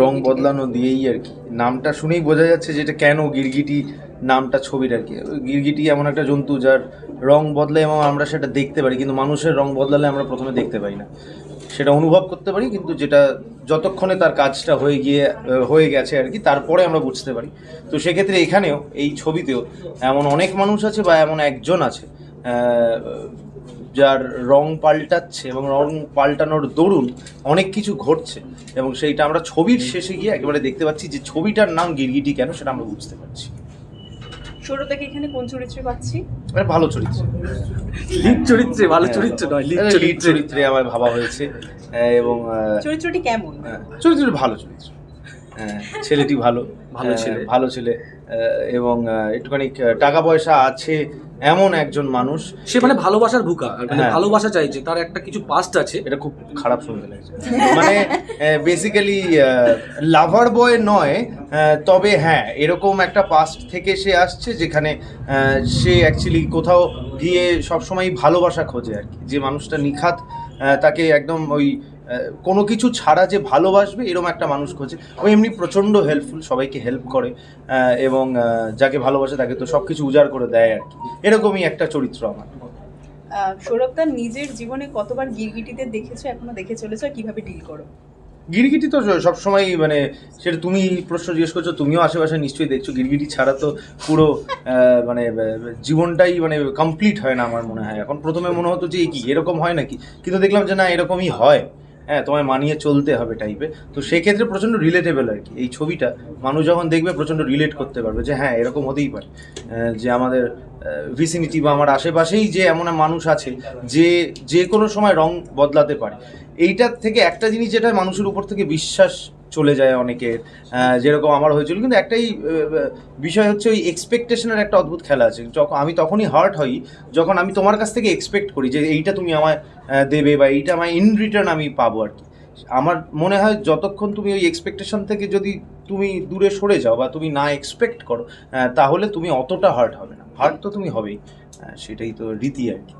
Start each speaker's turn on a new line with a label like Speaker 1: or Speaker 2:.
Speaker 1: রং বদলানো দিয়েই আর কি। নামটা শুনেই বোঝা যাচ্ছে যেটা কেন গিরগিটি নামটা ছবির আর কি। গিরগিটি এমন একটা জন্তু যার রং বদলে এবং আমরা সেটা দেখতে পারি কিন্তু মানুষের রং বদলালে আমরা প্রথমে দেখতে পাই না। সেটা অনুভব করতে পারি কিন্তু যেটা যতক্ষণে তার কাজটা হয়ে গিয়ে হয়ে গেছে আর কি তারপরে আমরা বুঝতে পারি। তো সেক্ষেত্রে এখানেও এই ছবিতেও এমন অনেক মানুষ আছে বা এমন একজন আছে যার রং পাল্টাচ্ছে এবং রং পাল্টানোর দরুন অনেক কিছু ঘটছে এবং সেইটা আমরা ছবির শেষে গিয়ে একেবারে দেখতে পাচ্ছি যে ছবিটার নাম গিরগিটি কেন সেটা আমরা বুঝতে পারছি।
Speaker 2: সৌরভদাকে এখানে কোন চরিত্রে পাচ্ছি?
Speaker 1: ভালো চরিত্র।
Speaker 3: লিড চরিত্রে ভালো
Speaker 1: হ্যাঁ,
Speaker 3: চরিত্র নয় লিড চরিত্রে।
Speaker 1: চরিত্রে। আমার ভাবা হয়েছে এবং
Speaker 2: চরিত্রটি কেমন?
Speaker 1: হ্যাঁ, চরিত্রটি ভালো চরিত্র। হ্যাঁ, ছেলেটি ভালো।
Speaker 3: ভালো ছেলে।
Speaker 1: ভালো ছেলে। এবং একটুখানি টাকা পয়সা আছে এমন একজন মানুষ
Speaker 3: সে মানে ভালোবাসার ভুকা মানে
Speaker 1: হ্যাঁ।
Speaker 3: ভালোবাসা চাইছে তার একটা কিছু পাস্ট আছে।
Speaker 1: এটা খুব খারাপ শুনতে লাগছে। মানে বেসিক্যালি লাভার বয় নয় তবে হ্যাঁ এরকম একটা পাস্ট থেকে সে আসছে যেখানে সে অ্যাকচুয়ালি কোথাও গিয়ে সবসময় ভালোবাসা খোঁজে আর কি। যে মানুষটা নিখাত তাকে একদম ওই কোনো কিছু ছাড়া যে ভালোবাসবে এরকম একটা মানুষ খোঁজে। ও এমনি প্রচণ্ড হেল্পফুল সবাইকে হেল্প করে এবং যাকে ভালোবাসে তাকে তো সব কিছু উজাড় করে দেয় আর কি। এরকমই একটা চরিত্র আমার।
Speaker 2: সৌরভদার নিজের জীবনে কতবার গিরগিটিতে দেখেছ এখনও দেখে চলেছো কীভাবে ডিল করো?
Speaker 1: গিরগিটি তো সবসময় মানে সেটা তুমি প্রশ্ন জিজ্ঞেস করছ তুমিও আশেপাশে নিশ্চয়ই দেখছ গিরগিটি ছাড়া তো পুরো মানে জীবনটাই মানে কমপ্লিট হয় না আমার মনে হয়। এখন প্রথমে মনে হতো যে কি এরকম হয় নাকি? কিন্তু দেখলাম যে না এরকমই হয়। হ্যাঁ তোমায় মানিয়ে চলতে হবে টাইপে তো সেক্ষেত্রে প্রচণ্ড রিলেটেবল আর কি। এই ছবিটা মানুষ যখন দেখবে প্রচণ্ড রিলেট করতে পারবে যে হ্যাঁ এরকম হতেই পারে। যে আমাদের ভিসিনিটি বা আমার আশেপাশেই যে এমন মানুষ আছে যে যে কোনো সময় রং বদলাতে পারে। এইটার থেকে একটা জিনিস যেটা মানুষের উপর থেকে বিশ্বাস চলে যায় অনেকের। যেরকম আমার হয়েছিল। কিন্তু একটাই বিষয় হচ্ছে ওই এক্সপেকটেশনের একটা অদ্ভুত খেলা আছে। যখন আমি তখনই হার্ট হই যখন আমি তোমার কাছ থেকে এক্সপেক্ট করি যে এইটা তুমি আমায় দেবে বা এইটা আমায় ইন রিটার্ন আমি পাবো আর কি। আমার মনে হয় যতক্ষণ তুমি ওই এক্সপেকটেশন থেকে যদি তুমি দূরে সরে যাও বা তুমি না এক্সপেক্ট করো তাহলে তুমি অতটা হার্ট হবে না। হার্ট তো তুমি হবেই। সেটাই তো রীতি আর কি।